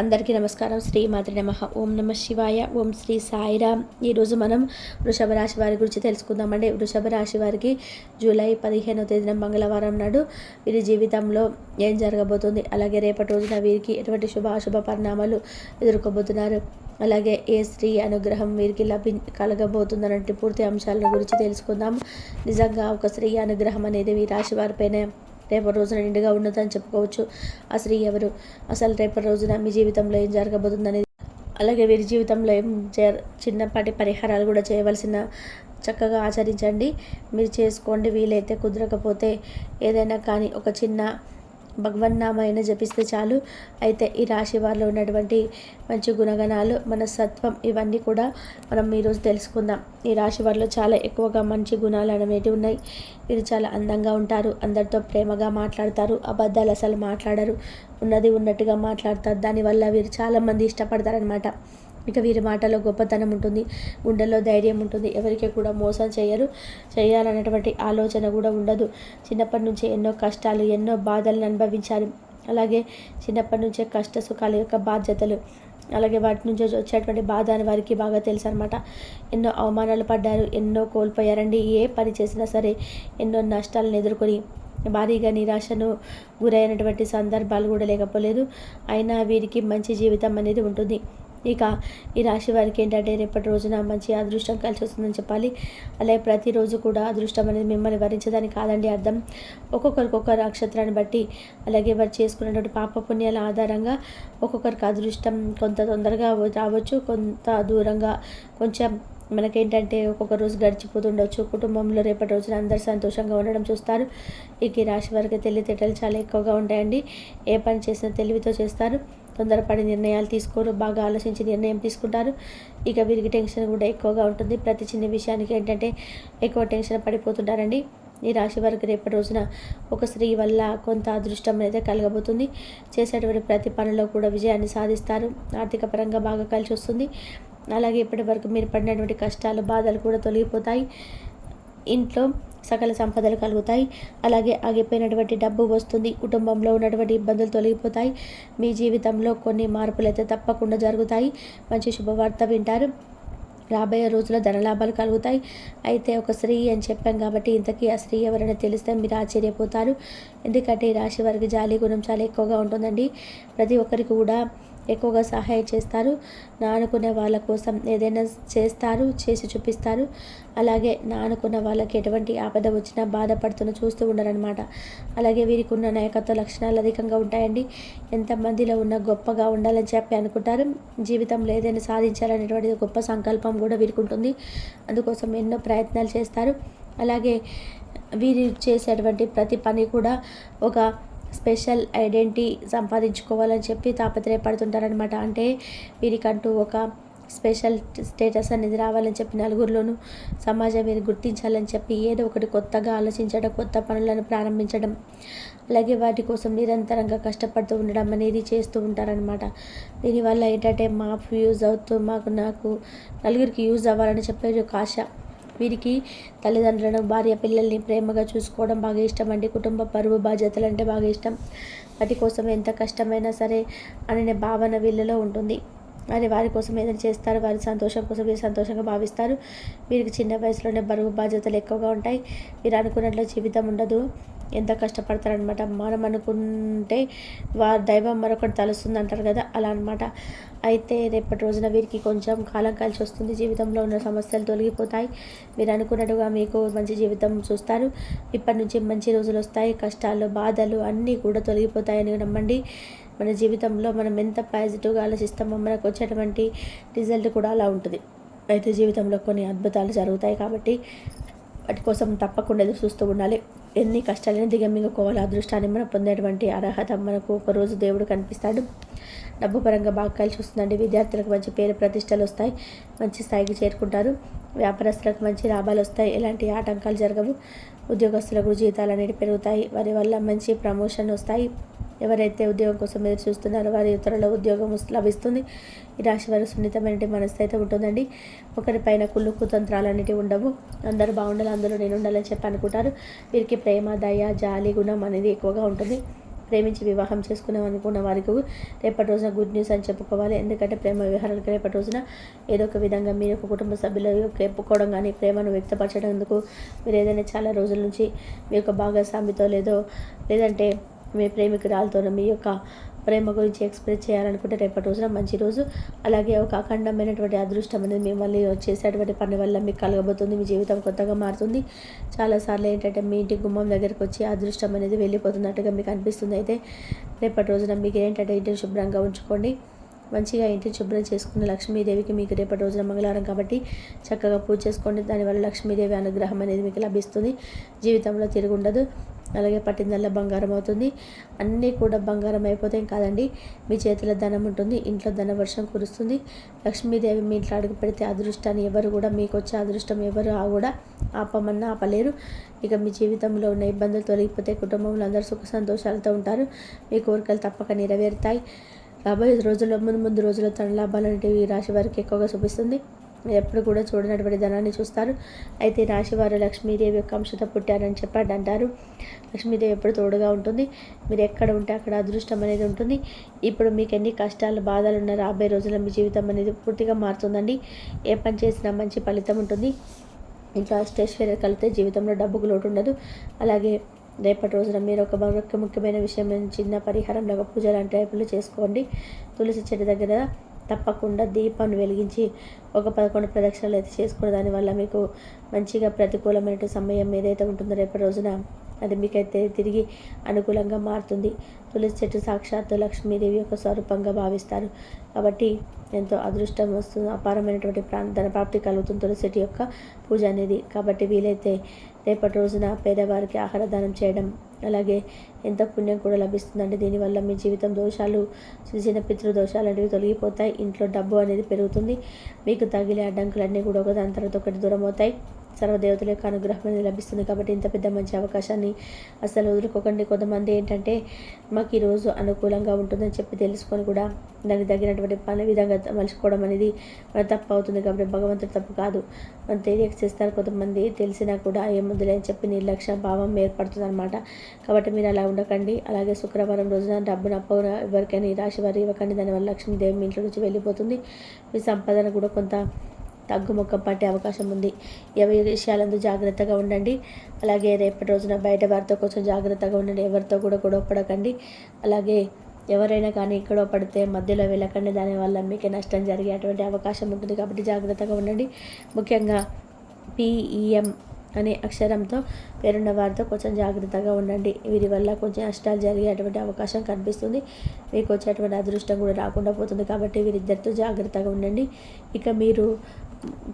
అందరికీ నమస్కారం. శ్రీ మాతృ నమ. ఓం నమ శివాయ. ఓం శ్రీ సాయిరామ్. ఈరోజు మనం వృషభ రాశి వారి గురించి తెలుసుకుందామండి. వృషభ రాశి వారికి జూలై పదిహేనవ తేదీన మంగళవారం నాడు వీరి జీవితంలో ఏం జరగబోతుంది? అలాగే రేపటి రోజున వీరికి ఎటువంటి శుభ అశుభ పరిణామాలు ఎదుర్కోబోతున్నారు? అలాగే ఏ స్త్రీ అనుగ్రహం వీరికి లభి కలగబోతుందనంటే పూర్తి అంశాల గురించి తెలుసుకుందాం. నిజంగా ఒక స్త్రీ అనుగ్రహం అనేది ఈ రాశి వారిపైనే రేపటి రోజున నిండుగా ఉన్నదని చెప్పుకోవచ్చు. ఆ స్త్రీ ఎవరు? అసలు రేపటి రోజున మీ జీవితంలో ఏం జరగబోతుందనేది. అలాగే వీరి జీవితంలో ఏం చే చిన్నపాటి పరిహారాలు కూడా చేయవలసిన చక్కగా ఆచరించండి. మీరు చేసుకోండి వీలైతే కుదరకపోతే ఏదైనా కానీ ఒక చిన్న భగవన్నామైనా జపిస్తే చాలు. అయితే ఈ రాశి వారిలో ఉన్నటువంటి మంచి గుణగణాలు మన సత్వం ఇవన్నీ కూడా మనం ఈరోజు తెలుసుకుందాం. ఈ రాశి వారిలో చాలా ఎక్కువగా మంచి గుణాలు అనేవి ఉన్నాయి. వీరు చాలా అందంగా ఉంటారు అందరితో ప్రేమగా మాట్లాడతారు అబద్ధాలు అసలు మాట్లాడరు ఉన్నది ఉన్నట్టుగా మాట్లాడతారు. దానివల్ల వీరు చాలామంది ఇష్టపడతారనమాట ఇక వీరి మాటలో గొప్పతనం ఉంటుంది గుండెల్లో ధైర్యం ఉంటుంది. ఎవరికి కూడా మోసం చేయరు చేయాలనేటువంటి ఆలోచన కూడా ఉండదు. చిన్నప్పటి నుంచి ఎన్నో కష్టాలు ఎన్నో బాధలను అనుభవించారు. అలాగే చిన్నప్పటి నుంచే కష్ట సుఖాల యొక్క బాధ్యతలు అలాగే వాటి నుంచి వచ్చేటువంటి బాధ అని వారికి బాగా తెలుసు అనమాట ఎన్నో అవమానాలు పడ్డారు ఎన్నో కోల్పోయారండి. ఏ పని చేసినా సరే ఎన్నో నష్టాలను ఎదుర్కొని భారీగా నిరాశను గురైనటువంటి సందర్భాలు కూడా లేకపోలేదు. అయినా వీరికి మంచి జీవితం అనేది ఉంటుంది. ఇక ఈ రాశి వారికి ఏంటంటే రేపటి రోజున మంచి అదృష్టం కలిసి వస్తుందని చెప్పాలి. అలాగే ప్రతిరోజు కూడా అదృష్టం అనేది మిమ్మల్ని వరించదని కాదండి అర్థం. ఒక్కొక్కరికి ఒక్కొక్క నక్షత్రాన్ని బట్టి అలాగే వారు చేసుకున్నటువంటి పాప పుణ్యాల ఆధారంగా ఒక్కొక్కరికి అదృష్టం కొంత తొందరగా రావచ్చు కొంత దూరంగా కొంచెం మనకేంటంటే ఒక్కొక్క రోజు గడిచిపోతుండొచ్చు. కుటుంబంలో రేపటి రోజున అందరు సంతోషంగా ఉండడం చూస్తారు. ఇక ఈ రాశి వారికి తెలివితేటలు చాలా ఎక్కువగా ఉంటాయండి. ఏ పని చేసినా తెలివితో చేస్తారు. తొందరపడి నిర్ణయాలు తీసుకోరు బాగా ఆలోచించి నిర్ణయం తీసుకుంటారు. ఇక వీరికి టెన్షన్ కూడా ఎక్కువగా ఉంటుంది. ప్రతి చిన్న విషయానికి ఏంటంటే ఎక్కువ టెన్షన్ పడిపోతుంటారండి. ఈ రాశి వారికి రేపటి రోజున ఒక స్త్రీ వల్ల కొంత అదృష్టం అనేది కలగబోతుంది. చేసేటువంటి ప్రతి పనిలో కూడా విజయాన్ని సాధిస్తారు. ఆర్థిక పరంగా బాగా కలిసి వస్తుంది. అలాగే ఇప్పటి వరకు మీరు పడినటువంటి కష్టాలు బాధలు కూడా తొలగిపోతాయి. ఇంట్లో సకల సంపదలు కలుగుతాయి. అలాగే ఆగిపోయినటువంటి డబ్బు వస్తుంది. కుటుంబంలో ఉన్నటువంటి ఇబ్బందులు తొలగిపోతాయి. మీ జీవితంలో కొన్ని మార్పులు అయితే తప్పకుండా జరుగుతాయి. మంచి శుభవార్త వింటారు. రాబోయే రోజుల్లో ధనలాభాలు కలుగుతాయి. అయితే ఒక స్త్రీ అని చెప్పాం కాబట్టి ఇంతకీ ఆ స్త్రీ ఎవరైనా తెలిస్తే మీరు ఆశ్చర్యపోతారు. ఎందుకంటే ఈ రాశి వారికి జాలి గుణం చాలా ఎక్కువగా ఉంటుందండి. ప్రతి ఒక్కరికి కూడా ఎక్కువగా సహాయం చేస్తారు. నా అనుకునే వాళ్ళ కోసం ఏదైనా చేస్తారు చేసి చూపిస్తారు. అలాగే నా అనుకున్న వాళ్ళకి ఎటువంటి ఆపద వచ్చినా బాధపడుతున్న చూస్తూ ఉండరనమాట అలాగే వీరికి ఉన్న నాయకత్వ లక్షణాలు అధికంగా ఉంటాయండి. ఎంతమందిలో ఉన్న గొప్పగా ఉండాలని చెప్పి అనుకుంటారు. జీవితంలో ఏదైనా సాధించాలనేటువంటి గొప్ప సంకల్పం కూడా వీరికి ఉంటుంది అందుకోసం ఎన్నో ప్రయత్నాలు చేస్తారు. అలాగే వీరు చేసేటువంటి ప్రతి పని కూడా ఒక స్పెషల్ ఐడెంటిటీ సంపాదించుకోవాలని చెప్పి తాపత్రయపడుతుంటారనమాట అంటే వీరికంటూ ఒక స్పెషల్ స్టేటస్ అనేది రావాలని చెప్పి నలుగురిలోనూ సమాజం మీరు గుర్తించాలని చెప్పి ఏదో ఒకటి కొత్తగా ఆలోచించడం కొత్త పనులను ప్రారంభించడం అలాగే వాటి కోసం నిరంతరంగా కష్టపడుతూ ఉండడం అనేది చేస్తూ ఉంటారనమాట దీనివల్ల ఏంటంటే మాకు యూజ్ అవుతూ మాకు నాకు నలుగురికి యూజ్ అవ్వాలని చెప్పే ఒక ఆశ. వీరికి తల్లిదండ్రులను భార్య పిల్లల్ని ప్రేమగా చూసుకోవడం బాగా ఇష్టం అండి. కుటుంబ పరువు బాధ్యతలు అంటే బాగా ఇష్టం. వాటి కోసం ఎంత కష్టమైనా సరే అనే భావన వీళ్ళలో ఉంటుంది. మరి వారి కోసం ఏదైనా చేస్తారు వారి సంతోషం కోసం వీరు సంతోషంగా భావిస్తారు. వీరికి చిన్న వయసులోనే బరువు బాధ్యతలు ఎక్కువగా ఉంటాయి. మీరు అనుకున్నట్లు జీవితం ఉండదు. ఎంత కష్టపడతారనమాట మనం అనుకుంటే వారి దైవం మరొకటి తలుస్తుంది అంటారు కదా అలా అనమాట అయితే రేపటి రోజున వీరికి కొంచెం కాలం కలిసి వస్తుంది. జీవితంలో ఉన్న సమస్యలు తొలగిపోతాయి. మీరు అనుకున్నట్టుగా మీకు మంచి జీవితం చూస్తారు. ఇప్పటి నుంచి మంచి రోజులు వస్తాయి. కష్టాలు బాధలు అన్నీ కూడా తొలగిపోతాయని నమ్మండి. మన జీవితంలో మనం ఎంత పాజిటివ్గా ఆలోచిస్తామో మనకు వచ్చేటువంటి రిజల్ట్ కూడా అలా ఉంటుంది. అయితే జీవితంలో కొన్ని అద్భుతాలు జరుగుతాయి కాబట్టి వాటి కోసం తప్పకుండా ఎదురు చూస్తూ ఉండాలి. ఎన్ని కష్టాలైనా దిగమింగుకోవాలి. అదృష్టాన్ని మనం పొందేటువంటి అర్హత మనకు ఒకరోజు దేవుడు కనిపిస్తాడు. డబ్బు పరంగా బాగా కలిసి వస్తుందండి. విద్యార్థులకు మంచి పేరు ప్రతిష్టలు వస్తాయి. మంచి స్థాయికి చేరుకుంటారు. వ్యాపారస్తులకు మంచి లాభాలు వస్తాయి. ఎలాంటి ఆటంకాలు జరగవు. ఉద్యోగస్తులకు జీతాలు అనేవి పెరుగుతాయి. వారి వల్ల మంచి ప్రమోషన్ వస్తాయి. ఎవరైతే ఉద్యోగం కోసం ఎదురు చూస్తున్నారో వారి ఇతరుల ఉద్యోగం లభిస్తుంది. ఈ రాశి వారు సున్నితమైన మనస్థైతే ఉంటుందండి. ఒకరిపైన కుళ్ళు కుతంత్రాలు అనేటివి ఉండవు. అందరూ బాగుండాలి. అందరూ నేను ఉండాలని చెప్పి అనుకుంటారు. వీరికి ప్రేమ దయ జాలి గుణం అనేది ఎక్కువగా ఉంటుంది. ప్రేమించి వివాహం చేసుకున్నాం అనుకున్న వారికి రేపటి రోజున గుడ్ న్యూస్ అని చెప్పుకోవాలి. ఎందుకంటే ప్రేమ వివాహాలకు రేపటి రోజున ఏదో ఒక విధంగా మీ యొక్క కుటుంబ సభ్యులు చెప్పుకోవడం కానీ ప్రేమను వ్యక్తపరచడందుకు మీరు ఏదైనా చాలా రోజుల నుంచి మీ యొక్క భాగస్వామితో లేదో లేదంటే మీ ప్రేమికురాలతోనో మీ యొక్క ప్రేమ గురించి ఎక్స్ప్రెస్ చేయాలనుకుంటే రేపటి రోజున మంచి రోజు. అలాగే ఒక అఖండమైనటువంటి అదృష్టం అనేది మిమ్మల్ని చేసేటువంటి పని వల్ల మీకు కలగబోతుంది మీ జీవితం కొత్తగా మారుతుంది. చాలాసార్లు ఏంటంటే మీ ఇంటి గుమ్మం దగ్గరికి వచ్చి అదృష్టం అనేది వెళ్ళిపోతున్నట్టుగా మీకు అనిపిస్తుంది. అయితే రేపటి రోజున మీకు ఏంటంటే ఇంటిని శుభ్రంగా ఉంచుకోండి. మంచిగా ఇంటిని శుభ్రం చేసుకున్న లక్ష్మీదేవికి మీకు రేపటి రోజున మంగళవారం కాబట్టి చక్కగా పూజ చేసుకోండి. దానివల్ల లక్ష్మీదేవి అనుగ్రహం అనేది మీకు లభిస్తుంది. జీవితంలో తిరుగుండదు అలాగే పట్టిందల్లా బంగారం అవుతుంది. అన్నీ కూడా బంగారం అయిపోతాయి కాదండి. మీ చేతిలో ధనం ఉంటుంది. ఇంట్లో ధన వర్షం కురుస్తుంది. లక్ష్మీదేవి మీ ఇంట్లో అడుగు పెడితే అదృష్టాన్ని ఎవరు కూడా మీకు వచ్చే అదృష్టం ఎవరు ఆ కూడా ఆపమన్నా ఆపలేరు. ఇక మీ జీవితంలో ఉన్న ఇబ్బందులు తొలగిపోతే కుటుంబంలో అందరూ సుఖ సంతోషాలతో ఉంటారు. మీ కోరికలు తప్పక నెరవేరుతాయి. రాబోయే రోజుల్లో ముందు ముందు రోజుల్లో తన లాభాలు అనేవి రాశి వారికి ఎక్కువగా చూపిస్తుంది ఎప్పుడు కూడా చూడనటువంటి ధనాన్ని చూస్తారు. అయితే రాశివారు లక్ష్మీదేవి యొక్క అంశత పుట్టారని చెప్పాడు అంటారు. లక్ష్మీదేవి ఎప్పుడు తోడుగా ఉంటుంది. మీరు ఎక్కడ ఉంటే అక్కడ అదృష్టం అనేది ఉంటుంది. ఇప్పుడు మీకు ఎన్ని కష్టాలు బాధలు ఉన్న రాబోయే రోజుల్లో మీ జీవితం అనేది పూర్తిగా మారుతుందండి. ఏ పని చేసినా మంచి ఫలితం ఉంటుంది. ఇంట్లో అష్టేశ్వర్య కలిపితే జీవితంలో డబ్బుకు లోటు ఉండదు. అలాగే రేపటి రోజున మీరు ఒక మరొక ముఖ్యమైన విషయం చిన్న పరిహారం లాగా పూజ లాంటి టైపులు చేసుకోండి. తులసి చెట్టు దగ్గర తప్పకుండా దీపాన్ని వెలిగించి ఒక పదకొండు ప్రదక్షిణలు అయితే చేసుకున్న దానివల్ల మీకు మంచిగా ప్రతికూలమైన సమయం ఏదైతే ఉంటుందో రేపటి రోజున అది మీకైతే తిరిగి అనుకూలంగా మారుతుంది. తులసి చెట్టు సాక్షాత్తు లక్ష్మీదేవి యొక్క స్వరూపంగా భావిస్తారు. కాబట్టి ఎంతో అదృష్టం వస్తుంది అపారమైనటువంటి ప్రాణ ధనప్రాప్తి కలుగుతుంది తులసి చెట్టు యొక్క పూజ అనేది. కాబట్టి వీలైతే రేపటి రోజున పేదవారికి ఆహార దానం చేయడం అలాగే ఎంత పుణ్యం కూడా లభిస్తుందండి దీనివల్ల మీ జీవితం దోషాలు చిన్న చిన్న పితృదోషాలు అనేవి తొలగిపోతాయి. ఇంట్లో డబ్బు అనేది పెరుగుతుంది. మీకు తగిలే అడ్డంకులన్నీ కూడా ఒకదాని తర్వాత ఒకటి దూరం అవుతాయి సర్వదేవతల యొక్క అనుగ్రహం అనేది లభిస్తుంది కాబట్టి ఇంత పెద్ద మంచి అవకాశాన్ని అసలు వదులుకోకండి. కొంతమంది ఏంటంటే మాకు ఈరోజు అనుకూలంగా ఉంటుందని చెప్పి తెలుసుకొని కూడా దానికి తగినటువంటి పని విధంగా మలుచుకోవడం అనేది మన తప్పు అవుతుంది కాబట్టి భగవంతుడు తప్పు కాదు. మనం తెలియక చేస్తారు కొంతమంది తెలిసినా కూడా ఏముందులే అని చెప్పి నిర్లక్ష్య భావం ఏర్పడుతుంది అనమాట కాబట్టి మీరు అలా ఉండకండి. అలాగే శుక్రవారం రోజున డబ్బును అప్పు ఎవరికైనా ఈ రాశి వారు ఇవ్వకండి. దానివల్ల లక్ష్మీదేవి మీ ఇంట్లో నుంచి వెళ్ళిపోతుంది. మీ సంపాదన కూడా కొంత తగ్గుముఖం పట్టే అవకాశం ఉంది. ఎవరి విషయాలందు జాగ్రత్తగా ఉండండి. అలాగే రేపటి రోజున బయట వారితో కొంచెం జాగ్రత్తగా ఉండండి. ఎవరితో కూడా గొడవ పడకండి. అలాగే ఎవరైనా కానీ ఇక్కడ పడితే మధ్యలో వెళ్ళకండి. దానివల్ల మీకు నష్టం జరిగేటువంటి అవకాశం ఉంటుంది కాబట్టి జాగ్రత్తగా ఉండండి. ముఖ్యంగా పిఈఎం అనే అక్షరంతో పేరున్న వారితో కొంచెం జాగ్రత్తగా ఉండండి. వీరి వల్ల కొంచెం నష్టాలు జరిగేటువంటి అవకాశం కనిపిస్తుంది. మీకు వచ్చేటువంటి అదృష్టం కూడా రాకుండా పోతుంది కాబట్టి వీరిద్దరితో జాగ్రత్తగా ఉండండి. ఇక మీరు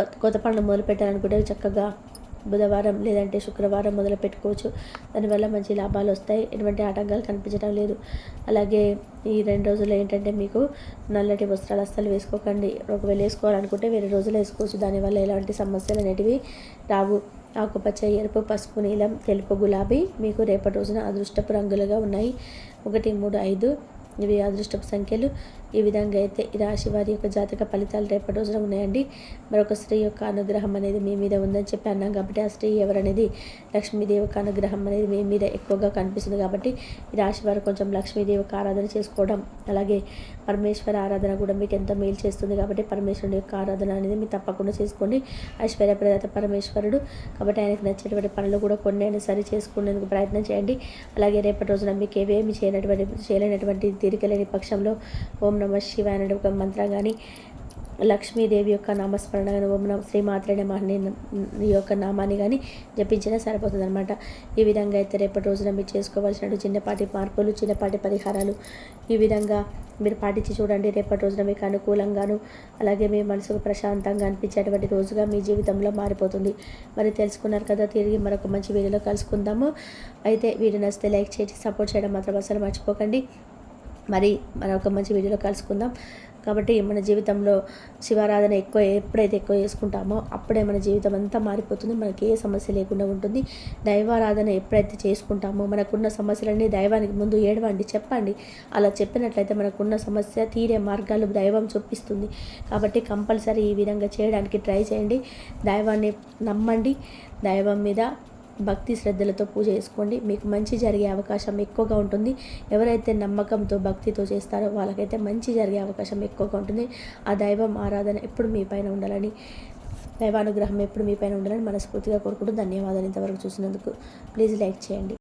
కొత్త పండు మొదలు పెట్టాలనుకుంటే చక్కగా బుధవారం లేదంటే శుక్రవారం మొదలు పెట్టుకోవచ్చు. దానివల్ల మంచి లాభాలు వస్తాయి. ఎటువంటి ఆటంకాలు కనిపించడం లేదు. అలాగే ఈ రెండు రోజులు ఏంటంటే మీకు నల్లటి వస్త్రాలు అస్సలు వేసుకోకండి. ఒకవేళ వేసుకోవాలనుకుంటే వేరే రోజులు వేసుకోవచ్చు. దానివల్ల ఎలాంటి సమస్యలు అనేటివి రావు. ఆకుపచ్చ ఎరుపు పసుపు నీలం తెలుపు గులాబీ మీకు రేపటి రోజున అదృష్టపు రంగులుగా ఉన్నాయి. ఒకటి మూడు ఐదు ఇవి అదృష్టపు సంఖ్యలు. ఈ విధంగా అయితే ఈ రాశి వారి యొక్క జాతక ఫలితాలు రేపటి రోజున ఉన్నాయండి. మరొక స్త్రీ యొక్క అనుగ్రహం అనేది మీ మీద ఉందని చెప్పి అన్నాం కాబట్టి ఆ స్త్రీ ఎవరనేది లక్ష్మీదేవి యొక్క అనుగ్రహం అనేది మీ మీద ఎక్కువగా కనిపిస్తుంది కాబట్టి ఈ రాశి వారు కొంచెం లక్ష్మీదేవి యొక్క ఆరాధన చేసుకోవడం అలాగే పరమేశ్వర ఆరాధన కూడా మీకు ఎంతో మేలు చేస్తుంది కాబట్టి పరమేశ్వరుడు యొక్క ఆరాధన అనేది మీరు తప్పకుండా చేసుకోండి. ఐశ్వర్యప్రదాత పరమేశ్వరుడు కాబట్టి ఆయనకు నచ్చేటువంటి పనులు కూడా కొన్ని అయినా సరి చేసుకునేందుకు ప్రయత్నం చేయండి. అలాగే రేపటి రోజున మీకు ఏవేమి చేయనటువంటి చేయలేనటువంటి తీరికలేని పక్షంలో ఓం నమ శివాయ అనే ఒక మంత్రం కానీ లక్ష్మీదేవి యొక్క నామస్మరణ కానీ ఓం నమ శ్రీమాత్రే నమ ఈ యొక్క నామాన్ని కానీ జపించినా సరిపోతుంది అనమాట ఈ విధంగా అయితే రేపటి రోజున మీరు చేసుకోవాల్సిన చిన్నపాటి మార్పులు చిన్నపాటి పరిహారాలు ఈ విధంగా మీరు పాటించి చూడండి. రేపటి రోజున మీకు అనుకూలంగాను అలాగే మీ మనసుకు ప్రశాంతంగా అనిపించేటువంటి రోజుగా మీ జీవితంలో మారిపోతుంది. మరి తెలుసుకున్నారు కదా తిరిగి మరొక మంచి వీడియోలో కలుసుకుందాము. అయితే వీడియో నచ్చితే లైక్ చేసి సపోర్ట్ చేయడం మాత్రం అసలు మర్చిపోకండి. మరి మరొక మంచి వీడియోలో కలుసుకుందాం. కాబట్టి మన జీవితంలో శివారాధన ఎక్కువ ఎప్పుడైతే ఎక్కువ చేసుకుంటామో అప్పుడే మన జీవితం అంతా మారిపోతుంది. మనకి ఏ సమస్య లేకుండా ఉంటుంది. దైవారాధన ఎప్పుడైతే చేసుకుంటామో మనకున్న సమస్యలన్నీ దైవానికి ముందు ఏడవండి చెప్పండి. అలా చెప్పినట్లయితే మనకున్న సమస్య తీరే మార్గాలు దైవం చూపిస్తుంది. కాబట్టి కంపల్సరీ ఈ విధంగా చేయడానికి ట్రై చేయండి. దైవాన్ని నమ్మండి. దైవం మీద భక్తి శ్రద్ధలతో పూజ చేసుకోండి. మీకు మంచి జరిగే అవకాశం ఎక్కువగా ఉంటుంది. ఎవరైతే నమ్మకంతో భక్తితో చేస్తారో వాళ్ళకైతే మంచి జరిగే అవకాశం ఎక్కువగా ఉంటుంది. ఆ దైవం ఆరాధన ఎప్పుడు మీ పైన ఉండాలని దైవానుగ్రహం ఎప్పుడు మీ పైన ఉండాలని మనస్ఫూర్తిగా కోరుకుంటూ ధన్యవాదాలు ఇంతవరకు చూసినందుకు. ప్లీజ్ లైక్ చేయండి.